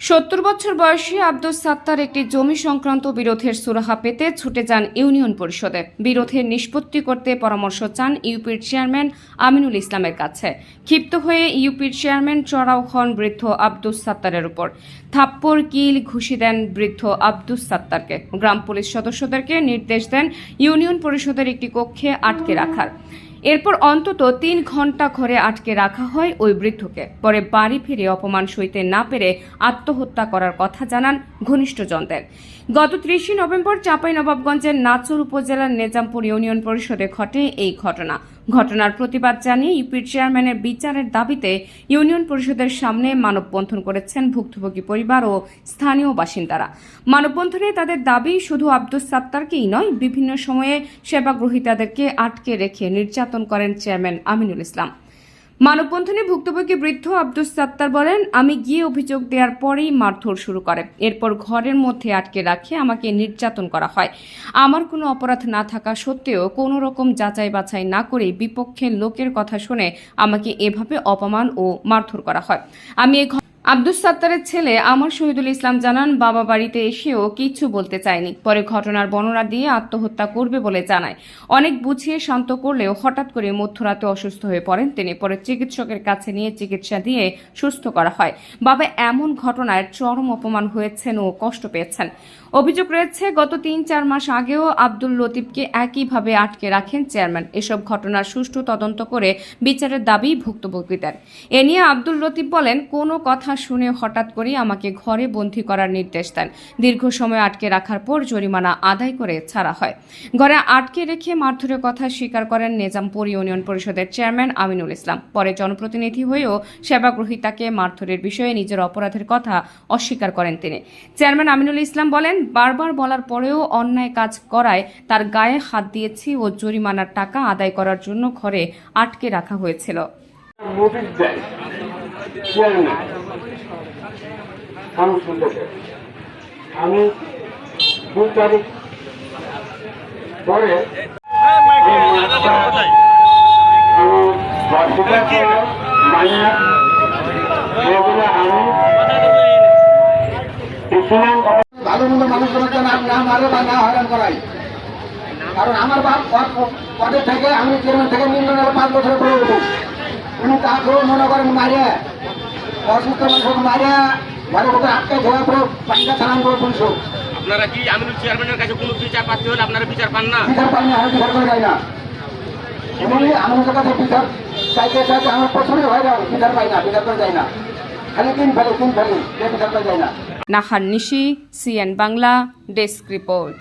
সত্তর বছর বয়সী আব্দুস সাত্তার একটি জমি সংক্রান্ত বিরোধের সুরাহা পেতে ছুটে যান ইউনিয়ন পরিষদে। বিরোধের নিষ্পত্তি করতে পরামর্শ চান ইউপির চেয়ারম্যান আমিনুল ইসলামের কাছে। ক্ষিপ্ত হয়ে ইউপির চেয়ারম্যান চড়াও হন বৃদ্ধ আব্দুস সাত্তারের উপর। থাপ্পড়, কিল, ঘুষি দেন বৃদ্ধ আব্দুস সাত্তারকে। গ্রাম পুলিশ সদস্যদেরকে নির্দেশ দেন ইউনিয়ন পরিষদের একটি কক্ষে আটকে রাখার। এরপর অন্তত তিন ঘণ্টা ঘরে আটকে রাখা হয় ওই বৃদ্ধকে। পরে বাড়ি ফিরে অপমান সইতে না পেরে আত্মহত্যা করার কথা জানান ঘনিষ্ঠজনদের। গত ত্রিশে নভেম্বর চাঁপাইনবাবগঞ্জের নাচর উপজেলার নেজামপুর ইউনিয়ন পরিষদে ঘটে এই ঘটনা। ঘটনার প্রতিবাদ জানিয়ে ইউপির চেয়ারম্যানের বিচারের দাবিতে ইউনিয়ন পরিষদের সামনে মানববন্ধন করেছেন ভুক্তভোগী পরিবার ও স্থানীয় বাসিন্দারা। মানববন্ধনে তাদের দাবি, শুধু আব্দুস সাত্তারকেই নয়, বিভিন্ন সময়ে সেবাগ্রহীতাদেরকে আটকে রেখে নির্যাতন করেন চেয়ারম্যান আমিনুল ইসলাম। মানববন্ধনে ভুক্তভোগী বৃদ্ধ আব্দুস সাত্তার বলেন, আমি গিয়ে অভিযোগ দেওয়ার পরেই মারধর শুরু করে। এরপর ঘরের মধ্যে আটকে রাখে, আমাকে নির্যাতন করা হয়। আমার কোনো অপরাধ না থাকা সত্ত্বেও কোনো রকম যাচাই বাছাই না করে বিপক্ষের লোকের কথা শুনে আমাকে এভাবে অপমান ও মারধর করা হয়। আমি এই আব্দুস সাত্তারের ছেলে আমার শহীদুল ইসলাম জানান, বাবা বাড়িতে এসেও কিচ্ছু বলতে চায়নি। পরে ঘটনার বর্ণনা দিয়ে আত্মহত্যা করবে বলে জানায়। অনেক বুঝিয়ে শান্ত করলেও হঠাৎ করে মধ্যরাতে অসুস্থ হয়ে পড়েন তিনি। পরে চিকিৎসকের কাছে নিয়ে চিকিৎসা দিয়ে সুস্থ করা হয়। বাবা এমন ঘটনায় চরম অপমান হয়েছেন ও কষ্ট পেয়েছেন। অভিযোগ রয়েছে, গত তিন চার মাস আগেও আব্দুল লতিফকে একইভাবে আটকে রাখেন চেয়ারম্যান। এসব ঘটনার সুষ্ঠু তদন্ত করে বিচারের দাবি ভুক্তভোগীদের। এ নিয়ে আব্দুল লতিফ বলেন, কোনো কথা শুনে হঠাৎ করেই আমাকে ঘরে বন্দী করার নির্দেশ দেন। দীর্ঘ সময় আটকে রাখার পর জরিমানা আদায় করে ছাড়া হয়। ঘরে আটকে রেখে মারধরের কথা স্বীকার করেন নেজামপুর ইউনিয়ন পরিষদের চেয়ারম্যান আমিনুল ইসলাম। পরে জনপ্রতিনিধি হয়েও সেবাগ্রহীতাকে মারধরের বিষয়ে নিজের অপরাধের কথা অস্বীকার করেন তিনি। চেয়ারম্যান আমিনুল ইসলাম বলেন, বারবার বলার পরেও অন্যায় কাজ করায় তার গায়ে হাত দিয়েছি ও জরিমানার টাকা আদায় করার জন্য ঘরে আটকে রাখা হয়েছিল। নোটিশ দেয় আমি শুনতে চাই আমি দুই তারিখ পরে আমি ভালো মন্দ মানুষজনকে না না মারে বা না হয়রান করাই। কারণ আমার বাপ পদ- পদের থেকে আমি চেয়ারম্যান থেকে নিম্ন পাঁচ বছর করে উঠুক উনি তাকেও মনে করেন মারে অসুস্থ আটকে ধোয়া চালান করে আপনারা কি আমিনুল চেয়ারম্যানের কাছে কোনো বিচার পাচ্ছেন হলে আপনারা বিচার পান না বিচার পাই না আমি বিচার করে যাই না আমাদের কাছে বিচার চাইতে চাইতে আমার প্রথমে হয়ে যাও বিচার পাই না বিচার করে যাই না? Nahar Nishi, CN Bangla, desk report.